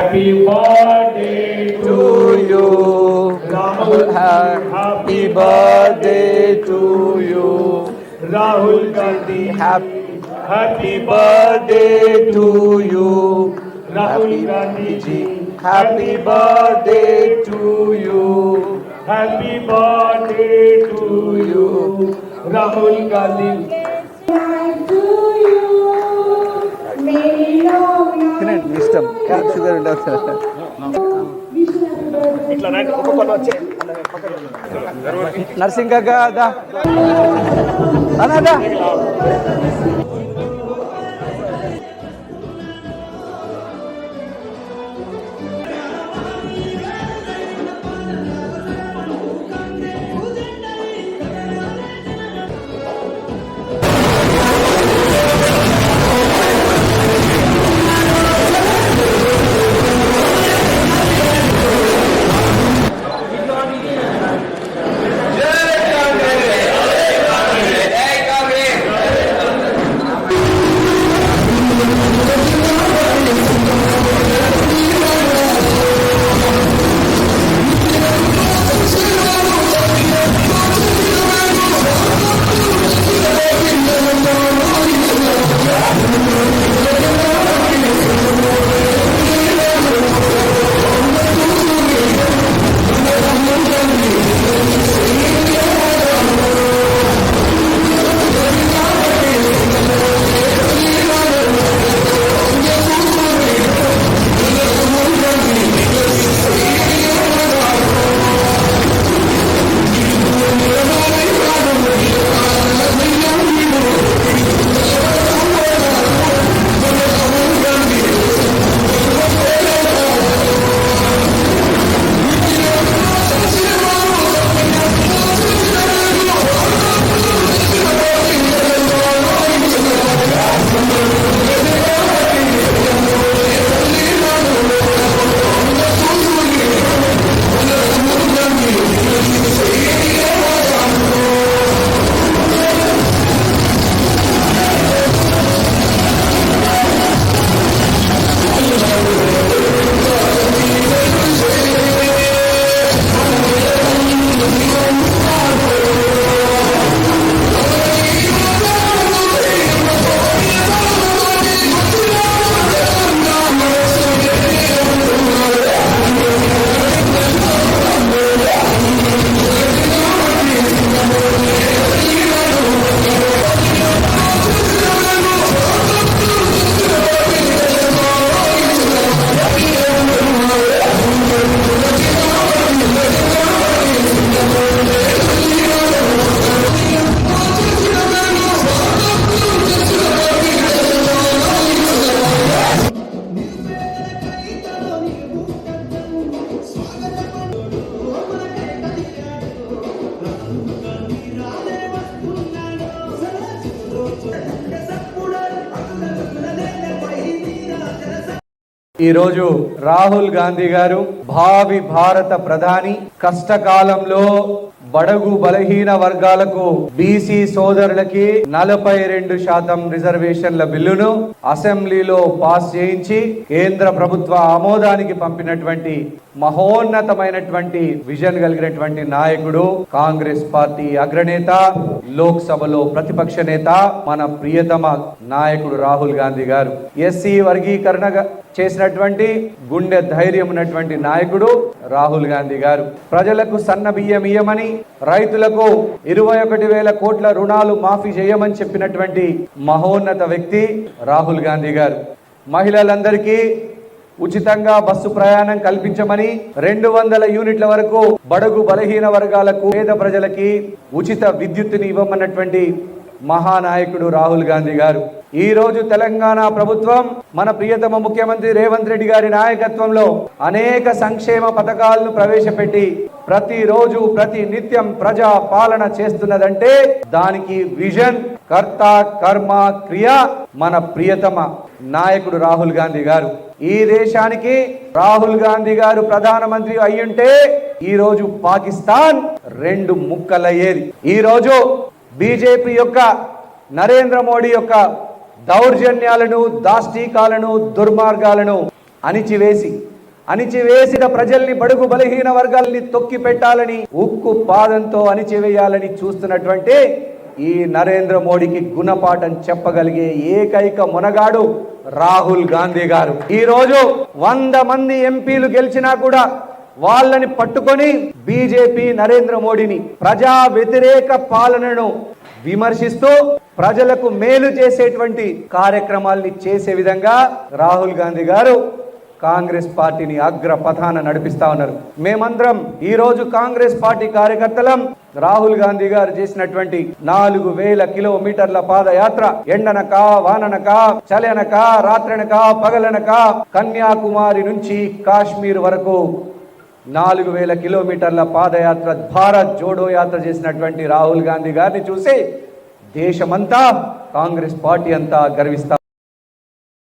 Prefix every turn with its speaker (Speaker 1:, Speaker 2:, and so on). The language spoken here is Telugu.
Speaker 1: Happy birthday to
Speaker 2: you.
Speaker 1: Rahul.
Speaker 2: Happy birthday to you.
Speaker 1: Rahul Gandhi.
Speaker 2: Happy
Speaker 1: Happy
Speaker 2: birthday to you.
Speaker 1: Rahul Gandhi ji.
Speaker 2: Happy birthday to you.
Speaker 1: Happy birthday to you. Rahul Gandhi.
Speaker 2: తినండి ఇష్టం షుగర్ ఉంటుంది నర్సింగ్ కాక అదా అదా ఈరోజు రాహుల్ గాంధీ గారు భావి భారత ప్రధాని కష్టకాలంలో బడగు బలహీన వర్గాలకు బీసీ సోదరులకి నలభై రెండు శాతం రిజర్వేషన్ల బిల్లును అసెంబ్లీలో పాస్ చేయించి కేంద్ర ప్రభుత్వ ఆమోదానికి పంపినటువంటి మహోన్నతమైనటువంటి విజన్ కలిగినటువంటి నాయకుడు కాంగ్రెస్ పార్టీ అగ్రనేత లోక్సభలో ప్రతిపక్ష నేత మన ప్రియతమ నాయకుడు రాహుల్ గాంధీ గారు. ఎస్సీ వర్గీకరణ చేసినటువంటి గుండె ధైర్యం ఉన్నటువంటి నాయకుడు రాహుల్ గాంధీ గారు. ప్రజలకు సన్న బియ్యం ఇయ్యమని రైతులకు ఇరవై ఒకటి వేల కోట్ల రుణాలు మాఫీ చేయమని చెప్పినటువంటి మహోన్నత వ్యక్తి రాహుల్ గాంధీ గారు. మహిళలందరికీ ఉచితంగా బస్సు ప్రయాణం కల్పించమని రెండు వందల యూనిట్ల వరకు బడుగు బలహీన వర్గాలకు పేద ప్రజలకి ఉచిత విద్యుత్తుని ఇవ్వమన్నటువంటి మహానాయకుడు రాహుల్ గాంధీ గారు. ఈ రోజు తెలంగాణ ప్రభుత్వం మన ప్రియతమ ముఖ్యమంత్రి రేవంత్ రెడ్డి గారి నాయకత్వంలో అనేక సంక్షేమ పథకాలను ప్రవేశపెట్టి ప్రతిరోజు ప్రతి నిత్యం ప్రజా పాలన చేస్తున్నదంటే దానికి విజన్ కర్త కర్మ క్రియ మన ప్రియతమ నాయకుడు రాహుల్ గాంధీ గారు. ఈ దేశానికి రాహుల్ గాంధీ గారు ప్రధానమంత్రి అయ్యుంటే ఈ రోజు పాకిస్తాన్ రెండు ముక్కలయ్యేది. ఈ రోజు బీజేపీ యొక్క నరేంద్ర మోడీ యొక్క దౌర్జన్యాలను దాష్టీకాలను దుర్మార్గాలను అణిచివేసి అణిచివేసిన ప్రజల్ని బడుగు బలహీన వర్గాల్ని తొక్కి పెట్టాలని ఉక్కు పాదంతో అణిచివేయాలని చూస్తున్నటువంటి ఈ నరేంద్ర మోడీకి గుణపాఠం చెప్పగలిగే ఏకైక మునగాడు రాహుల్ గాంధీ గారు. ఈరోజు వంద మంది ఎంపీలు గెలిచినా కూడా వాళ్ళని పట్టుకొని బీజేపీ నరేంద్ర మోడీని ప్రజా వ్యతిరేక పాలనను విమర్శిస్తూ ప్రజలకు మేలు చేసేటువంటి కార్యక్రమాల్ని చేసే విధంగా రాహుల్ గాంధీ గారు కాంగ్రెస్ పార్టీని అగ్ర పథాన నడిపిస్తా ఉన్నారు. మేమందరం ఈ రోజు కాంగ్రెస్ పార్టీ కార్యకర్తలం రాహుల్ గాంధీ గారు చేసినటువంటి నాలుగు వేల కిలోమీటర్ల పాదయాత్ర. ఎండనక వాననక చలనక రాత్రనక పగలనక కన్యాకుమారి నుంచి కాశ్మీర్ వరకు నాలుగు వేల కిలోమీటర్ల పాదయాత్ర భారత్ జోడో యాత్ర చేసినటువంటి రాహుల్ గాంధీ గారిని చూసి దేశమంతా కాంగ్రెస్ పార్టీ అంతా గర్విస్తారు